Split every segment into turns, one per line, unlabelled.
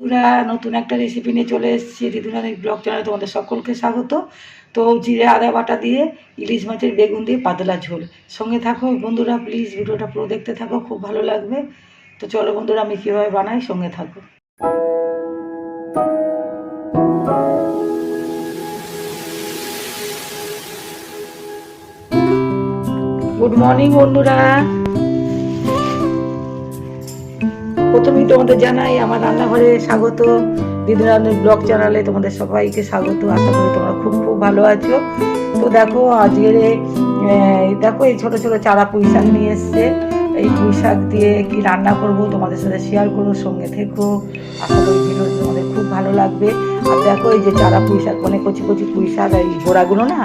বন্ধুরা, নতুন একটা রেসিপি নিয়ে চলে এসেছি। দিদুনাদের ব্লগ চ্যানেলে তোমাদের সকলকে স্বাগত। তো জিরে, আদা বাটা দিয়ে ইলিশ মাছের বেগুন দিয়ে পাতলা ঝোল। সঙ্গে থাকো। বন্ধুরা প্লিজ ভিডিওটা পুরো দেখতে থাকো। খুব ভালো লাগবে। তো চলো বন্ধুরা, আমি কীভাবে বানাই? সঙ্গে থাকো। গুড মর্নিং বন্ধুরা। প্রথমেই তোমাদের জানাই, আমার রান্নাঘরে স্বাগত। দিদিরানের ব্লগ চ্যানেলে তোমাদের সবাইকে স্বাগত। আশা করি তোমরা খুব খুব ভালো আছো। তো দেখো, আজকের দেখো, এই ছোট ছোট চারা পুঁই শাক নিয়ে এসছে। এই পুঁই শাক দিয়ে কি রান্না করব তোমাদের সাথে শেয়ার করব সঙ্গে থেকো। আশা করি ভিডিও তোমাদের খুব ভালো লাগবে। আর দেখো, এই যে চারা পুঁই শাক মানে কচি কচি পুঁই শাক এই গোড়াগুলো না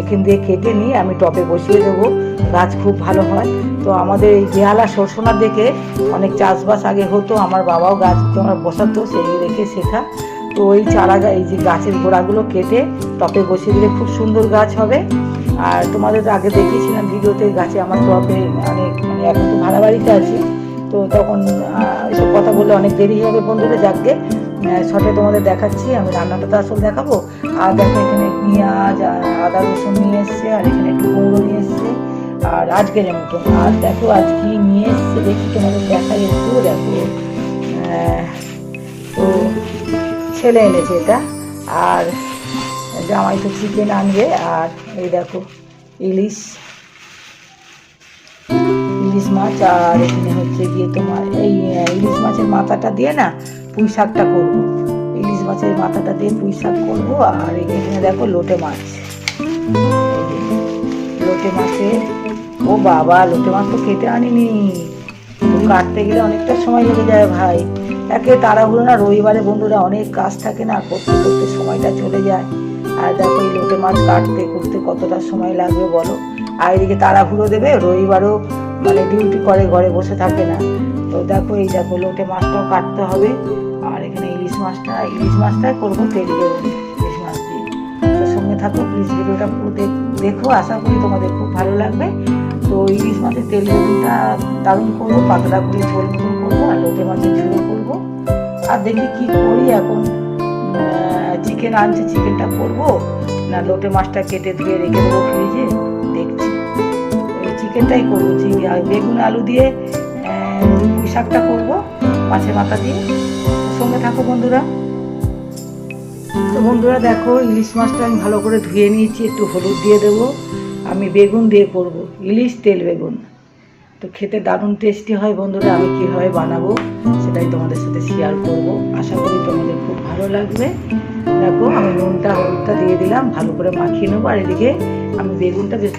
এখান দিয়ে কেটে নিয়ে আমি টপে বসিয়ে দেবো। গাছ খুব ভালো হয়। তো আমাদের এই বেহালা সরষোনা দেখে অনেক চাষবাস আগে হতো, আমার বাবাও গাছ তোমার বসাতো সেই দেখে শেখা। তো ওই চারা এই যে গাছের গোড়াগুলো কেটে টপে বসিয়ে দিলে খুব সুন্দর গাছ হবে। আর তোমাদের আগে দেখিয়েছিলাম ভিডিওতে গাছে আমার টপে অনেক মানে এখন তো ভাড়া বাড়িতে আছি। তো তখন এসব কথা বললে অনেক দেরি হবে বন্ধুরা, যাকে শর্টে তোমাদের দেখাচ্ছি, আমি রান্নাটা তো আসলে দেখাবো। আর দেখো এখানে পেঁয়াজ আর আদা রসুন নিয়ে এসছে, আর এখানে একটু কুমড়ো নিয়ে এসছে। আর আজকের মতো আর দেখো আজ কি নিয়ে এসছে, দেখি তোমাদের দেখাই একটু, দেখো। তো ছেলে এনেছে এটা, আর জামাই তো চিকেন আনবে, আর এই দেখো ইলিশ। ইলিশ মাছ, আর এখানে হচ্ছে গিয়ে তোমার এই ইলিশ মাছের মাথাটা দিয়ে না পুঁই শাকটা করব। মাছের মাথাটা দিয়ে পুঁই শাক করব, আর এখানে দেখো লোটে মাছ। লোটে মাছের, ও বাবা, লোটে মাছ তো কেটে আনিনি। কাটতে গেলে অনেকটা সময় লেগে যায় ভাই। একে তাড়াহুড়ো না, রবিবারে বন্ধুরা অনেক কাজ থাকে না, করতে করতে সময়টা চলে যায়। আর দেখো এই লোটে মাছ কাটতে করতে কতটা সময় লাগবে বলো? আর এদিকে তাড়াহুড়ো দেবে, রবিবারও মানে ডিউটি করে, ঘরে বসে থাকে না। তো দেখো এই দেখো লোটে মাছটাও কাটতে হবে। আর এখানে মাছটা ইলিশ মাছটাই করব তেল দেবো ইলিশ মাছ দিয়ে। সঙ্গে থাকো প্লিজ ভিডিওটা পুরো দেখো আশা করি তোমাদের খুব ভালো লাগবে। তো ইলিশ মাছের তেল বেগুনটা দারুণ করব, পাতলা করে ঝোল মতন করব, আর লোটে মাছের ঝোলও করব। আর দেখি কি করি এখন চিকেন আনছে চিকেনটা করব। না, লোটে মাছটা কেটে ধুয়ে রেখে দেবো ফ্রিজে দেখছি। চিকেনটাই করব বেগুন, আলু দিয়ে শাকটা করব, মাছের মাথা দিয়ে। সঙ্গে থাকো বন্ধুরা। তো বন্ধুরা দেখো, ইলিশ মাছটা আমি ভালো করে ধুয়ে নিয়েছি, একটু হলুদ দিয়ে দেবো। আমি বেগুন দিয়ে করব, ইলিশ তেল বেগুন। তো খেতে দারুণ টেস্টি হয় বন্ধুরা, আমি কীভাবে বানাবো সেটাই তোমাদের সাথে শেয়ার করব। আশা করি তোমাদের খুব ভালো লাগবে। দেখো, আমি নুনটা, হলুদটা দিয়ে দিলাম, ভালো করে মাখিয়ে নেব। আর এদিকে আমি বেগুনটা বেশ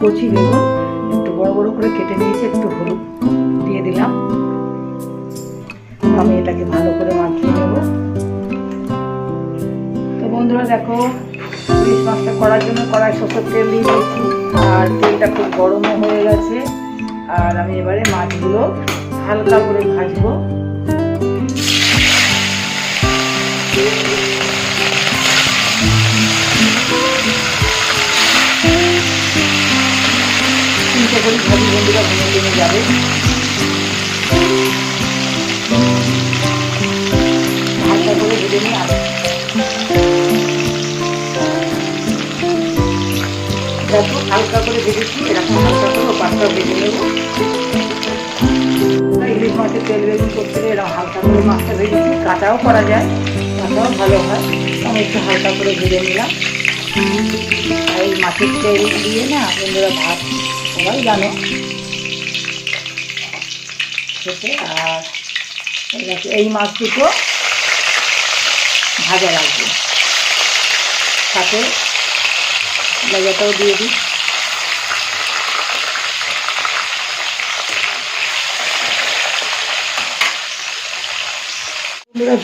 কচি বেগুন, একটু বড় বড় করে কেটে নিয়েছি, একটু হলুদ দিয়ে দিলাম। আমি এটাকে ভালো করে মাখিয়ে নেব। তো বন্ধুরা দেখো ইলিশ মাছটা করার জন্য কড়াই সরষের তেল দিয়ে দিয়েছি, আর তেলটা খুব গরমও হয়ে গেছে। আর আমি এবারে মাছগুলো হালকা করে ভাজবো। তিনটে করে বন্ধুরা, ভেঙে ভেঙে যাবে। হালকা করে ভেজে নিয়ে দেখো হালকা করে এরকম হালকা করে পাঁচটা ভেজে মাছের তেল বেগুন করতে গেলে এরকম হালকা করে মাছটা ভেজেছি কাঁচাও করা যায়। কাঁচাও ভালো হয়। আমি একটু হালকা করে ভেজে নিলাম আর এই মাছের তেল দিয়ে না বন্ধুরা ভাত সবাই জানো আর এই মাছ দুটো ভাজা রাখব। সাথে দিয়ে দিই।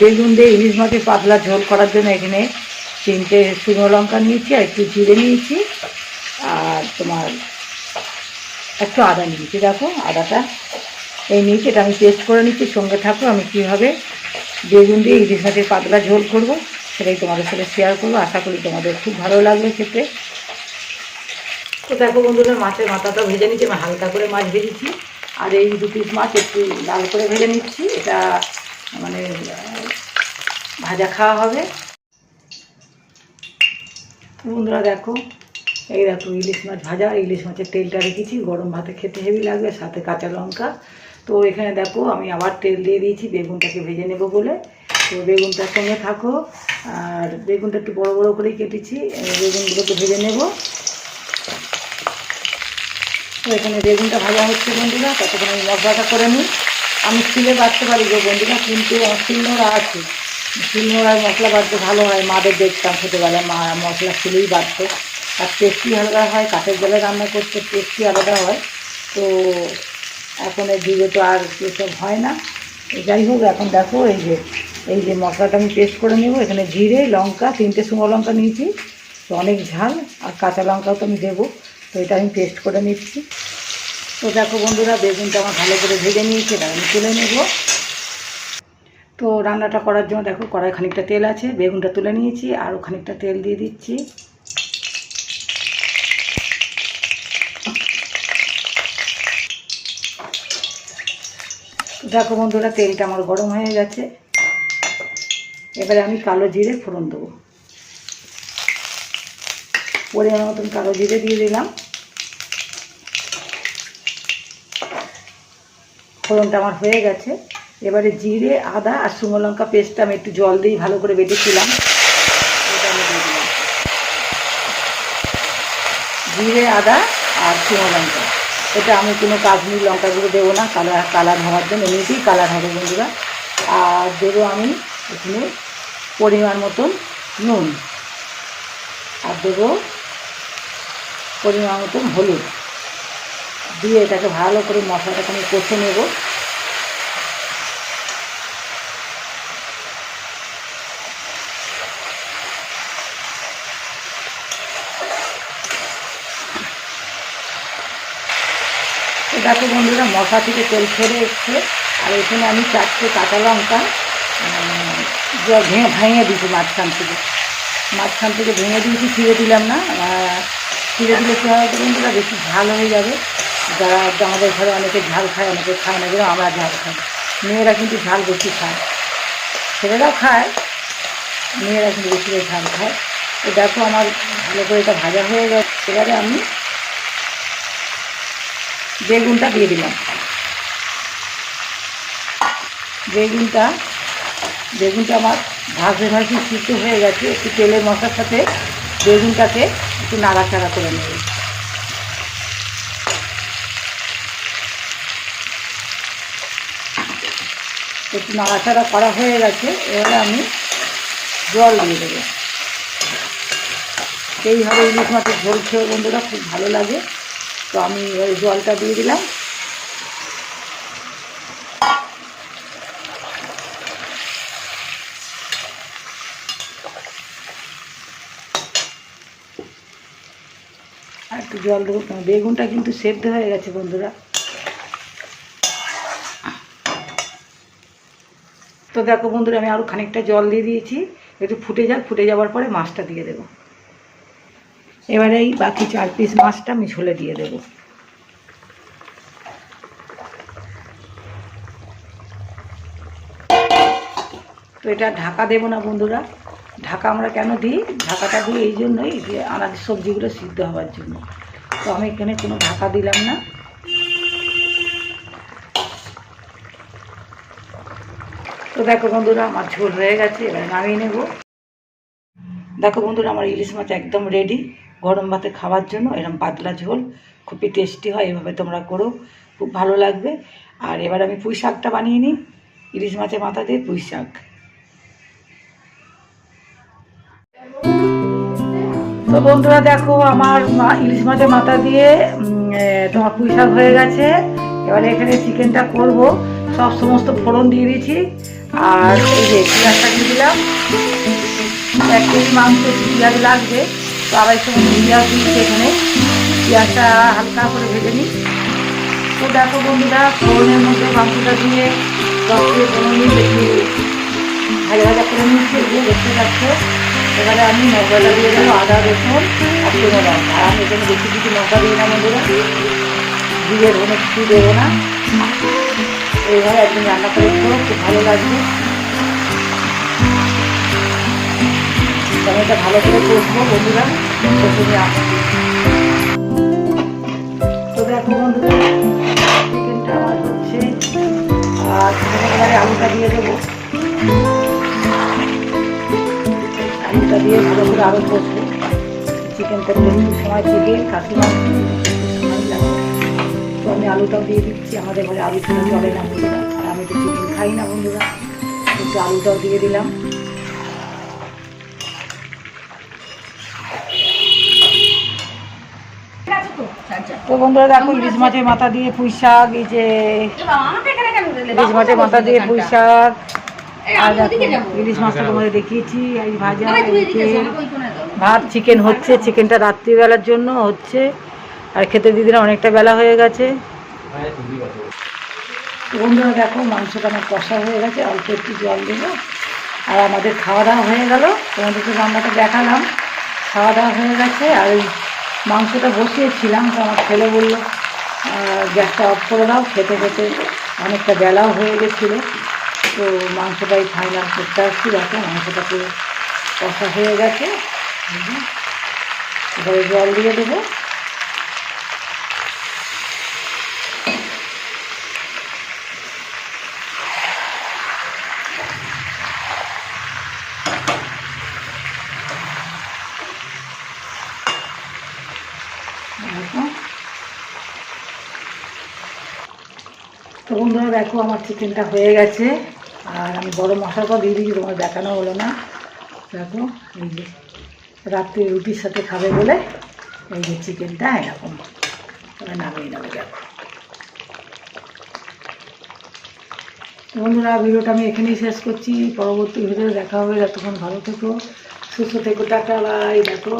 বেগুন দিয়ে ইলিশ মাছের পাতলা ঝোল করার জন্য এখানে তিনটে শুকনো লঙ্কা নিয়েছি আর একটু জিরে নিয়েছি আর তোমার একটু আদা নিয়েছি। দেখো, আদাটা এই নিয়েছি এটা আমি পেস্ট করে নিচ্ছি। সঙ্গে থাকো, আমি কীভাবে বেগুন দিয়ে ইলিশ মাছের পাতলা ঝোল করব সেটাই তোমাদের সাথে শেয়ার করব। আশা করি তোমাদের খুব ভালো লাগবে খেতে। তো দেখো বন্ধুরা, মাছের মাথাটা ভেজে নিচ্ছি। আমি হালকা করে মাছ ভেজেছি। আর এই দু পিস মাছ একটু লাল করে ভেজে নিচ্ছি। এটা মানে ভাজা খাওয়া হবে। বন্ধুরা দেখো, এই দেখো ইলিশ মাছ ভাজা। ইলিশ মাছের তেলটা রেখেছি। গরম ভাতে খেতে হেভি লাগবে, সাথে কাঁচা লঙ্কা। তো এখানে দেখো, আমি আবার তেল দিয়ে দিয়েছি, বেগুনটাকে ভেজে নেব বলে। তো বেগুনটার সঙ্গে থাকো, আর বেগুনটা একটু বড় বড় করেই কেটেছি বেগুনগুলোকে ভেজে নেব। তো এখানে বেগুনটা ভাজা হচ্ছে বন্ধুরা, ততক্ষণ আমি মশলাটা করে নিই। আমি শিলে বাড়তে পারি গো বন্ধুরা, কিন্তু আমার শিলনোড়া আছে। শিলনোড়ায় মশলা বাড়তে ভালো হয়, মাদের দেখতাম ছোটোবেলায় মা মশলা শিলেই বাড়তো আর টেস্টি আলাদা হয়, কাঠের জলে রান্না করতে টেস্টি আলাদা হয়। তো এখন এই যুগে তো আর এসব হয় না। যাই হোক, এখন দেখো এই যে এই যে মশলাটা আমি পেস্ট করে নেব। এখানে জিরে, লঙ্কা, তিনটে শুকনো লঙ্কা নিয়েছি। তো অনেক ঝাল, আর কাঁচা লঙ্কাও তো আমি দেবো। তো এটা আমি পেস্ট করে নিচ্ছি। তো দেখো বন্ধুরা, বেগুনটা আমার ভালো করে ভেজে নিয়েছি এটা আমি তুলে নেব। তো রান্নাটা করার জন্য দেখো কড়াই খানিকটা তেল আছে। বেগুনটা তুলে নিয়েছি, আরও খানিকটা তেল দিয়ে দিচ্ছি। দেখো বন্ধুরা, তেলটা আমার গরম হয়ে গেছে। এবারে আমি কালো জিরে ফোড়ন দেবো। পরিমাণ মতন কালো জিরে দিয়ে দিলাম। ফোড়নটা আমার হয়ে গেছে। এবারে জিরে, আদা আর শুকনো লঙ্কা পেস্টটা আমি একটু জল দিয়ে ভালো করে বেটেছিলাম। জিরে, আদা আর শুকনো লঙ্কা। এটা আমি কোনো কাশ্মীর লঙ্কাগুলো দেবো না, কালার কালার হওয়ার জন্য, এমনিতেই কালার হবে বন্ধুরা। আর দেবো আমি এখানে পরিমাণ মতন নুন। আর দেবো পরিমাণ মতন হলুদ। দিয়ে এটাকে ভালো করে মশলাটাকে আমি কষে নেব তো দেখো বন্ধুরা মশলা থেকে তেল ছেড়ে এসছে। আর এখানে আমি চারটে কাঁচা লঙ্কা ভেঙে ভেঙে দিয়েছি মাঝখান থেকে। মাঝখান থেকে ভেঙে দিয়েছি ছিঁড়ে দিলাম না। ছিঁড়ে দিলে কী হয় বন্ধুরা বেশি ঝাল হয়ে যাবে। যারা আমাদের ঘরে অনেকে ঝাল খায়, অনেকে খায় না, যেরকম আমরা ঝাল খাই। মেয়েরা কিন্তু ঝাল বেশি খায়। ছেলেরাও খায়, মেয়েরা কিন্তু বেশি ঝাল খায়। তো দেখো আমার ভালো করে এটা ভাজা হয়ে গেছে। এবারে আমি বেগুনটা দিয়ে দিলাম। বেগুনটা বেগুনটা আমার ভাজে ভাজে সিদ্ধ হয়ে গেছে। একটু তেলের মশলার সাথে বেগুনটাকে একটু নাড়াচাড়া করে নেবে। একটু নাড়াচাড়া করা হয়ে গেছে, এবারে আমি জল দিয়ে দেবো। এইভাবে ইলিশ মাছের ঝোল খেয়ে বন্ধুরা খুব ভালো লাগে। তো আমি ওই জলটা দিয়ে দিলাম। আর একটু জল দেবো বেগুনটা কিন্তু সেদ্ধ হয়ে গেছে বন্ধুরা। তো দেখো বন্ধুরা, আমি আরও খানিকটা জল দিয়ে দিয়েছি। একটু ফুটে যাক, ফুটে যাওয়ার পরে মাছটা দিয়ে দেবো। এবারে এই বাকি চার পিস মাছটা আমি ঝোলে দিয়ে দেবো। তো এটা ঢাকা দেবো না বন্ধুরা। ঢাকা আমরা কেন দিই? ঢাকাটা দিই এই জন্যই যে আনাজের সবজিগুলো সিদ্ধ হওয়ার জন্য। তো আমি এখানে কোনো ঢাকা দিলাম না। তো দেখো বন্ধুরা, আমার ঝোল হয়ে গেছে, এবার নামিয়ে নেব। দেখো বন্ধুরা, আমার ইলিশ মাছ একদম রেডি গরম ভাতে খাওয়ার জন্য এরকম পাতলা ঝোল, খুবই টেস্টি হয়, এভাবে তোমরা করো, খুব ভালো লাগবে। আর এবার আমি পুঁই শাকটা বানিয়ে নিই, ইলিশ মাছের মাথা দিয়ে পুঁই শাক। তো বন্ধুরা দেখো, আমার ইলিশ মাছের মাথা দিয়ে তোমার পুঁই শাক হয়ে গেছে। এবারে এখানে চিকেনটা করব। সব সমস্ত ফোড়ন দিয়ে দিয়েছি। আর এই যে পেঁয়াজটা দিয়ে দিলাম। এক কেজি মাংস পেঁয়াজ লাগবে। তো আড়াইশো মতো পেঁয়াজ দিচ্ছি এখানে। পেঁয়াজটা হালকা করে ভেজে নিই। তো দেখো বন্ধুরা, ফোড়নের মধ্যে মাংসটা দিয়ে দশ থেকে পনেরো মিনিট একটু ভাজা ভাজা করে নিচ্ছি দিয়ে দেখতে যাচ্ছে এবারে আমি মশলা দিয়ে দেবো আদা, রসুন আর লঙ্কা আর আমি এখানে বেশি কিছু লঙ্কা দিই না বন্ধুরা। দিয়ে ধনে কিছু দেবো না। এইভাবে একদিন রান্না করে খুব ভালো লাগবে। এটা ভালো করে কষবো বন্ধুরা। আসছি তো দেখো চিকেনটা আমার হচ্ছে। আর আলুটা দিয়ে দেবো। আলুটা দিয়ে ভালো করে আরও কষবো। চিকেন করতে একটু সময় চিকেন খাসি মাংস তো আমি আলুটাও দিয়ে দিচ্ছি, আমাদের ঘরে আলু ছাড়া চলে না বন্ধুরা আর আমি তো চিকেন খাই না বন্ধুরা। একটু আলুটাও দিয়ে দিলাম। তো বন্ধুরা দেখো ইলিশ মাছের মাথা দিয়ে পুঁই শাক এই যে ইলিশ মাছের মাথা দিয়ে পুঁই শাক। আর ইলিশ মাছটা তোমাদের দেখিয়েছি এই ভাজা এই ভাত চিকেন হচ্ছে চিকেনটা রাত্রিবেলার জন্য হচ্ছে। আর খেতে দিদিরা অনেকটা বেলা হয়ে গেছে। বন্ধুরা দেখো মাংসটা আমার কষা হয়ে গেছে অল্প একটু জল দেবো। আর আমাদের খাওয়া দাওয়া হয়ে গেল। তোমাদেরকে রান্নাটা দেখালাম। খাওয়া দাওয়া হয়ে গেছে আর ওই মাংসটা বসিয়েছিলাম, তো আমার ছেলে বলল গ্যাসটা অফ করে দাও। খেতে খেতে অনেকটা বেলাও হয়ে গেছিল। তো মাংসটাই ফাইনাল করতে আসছি। দেখো, মাংসটা পুরো কষা হয়ে গেছে। এবারে জল দিয়ে দেবো দেখো। তো বন্ধুরা, দেখো আমার চিকেনটা হয়ে গেছে। আর আমি বড় মশলাটা দিয়ে দিয়েছি তোমার দেখানো হলো না। দেখো, এই যে রাত্রে রুটির সাথে খাবে বলে এই যে চিকেনটা এরকম তবে নামিয়ে নেবে, দেখো। বন্ধুরা, ভিডিওটা আমি এখানেই শেষ করছি। পরবর্তী ভিডিও দেখা হবে যতক্ষণ ভালো থেকো, সুস্থ থেকো, টাটা, বাই, দেখো।